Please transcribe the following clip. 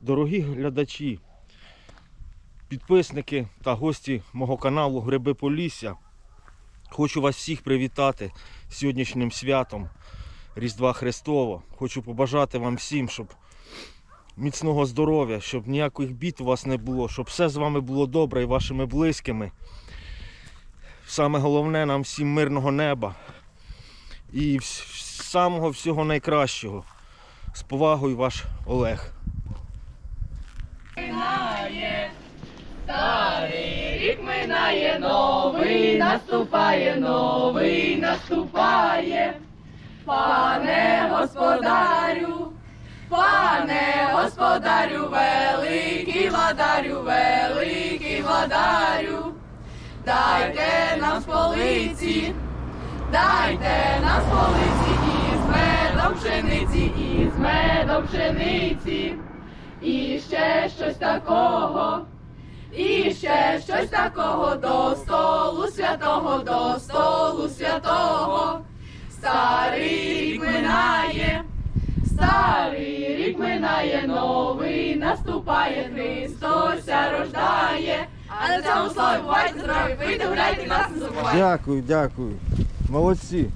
Дорогі глядачі, підписники та гості мого каналу Гриби Полісся. Хочу вас всіх привітати сьогоднішнім святом Різдва Христова. Хочу побажати вам всім, щоб міцного здоров'я, щоб ніяких бід у вас не було, щоб все з вами було добре і вашими близькими. Саме головне нам всім мирного неба і самого всього найкращого. З повагою ваш Олег. Старий рік минає, новий наступає, новий наступає. Пане господарю, пане господарю, великий владарю, великий владарю, дайте нам з полиці, дайте нам з полиці із медом пшениці, із медом пшениці, і щось такого. І ще щось такого до столу святого, до столу святого. Старий рік минає, старий рік минає, новий наступає, Христося рождає. А на цьому слові бувайте здорові, вийде гуляйте, нас не забувайте. Дякую, дякую. Молодці.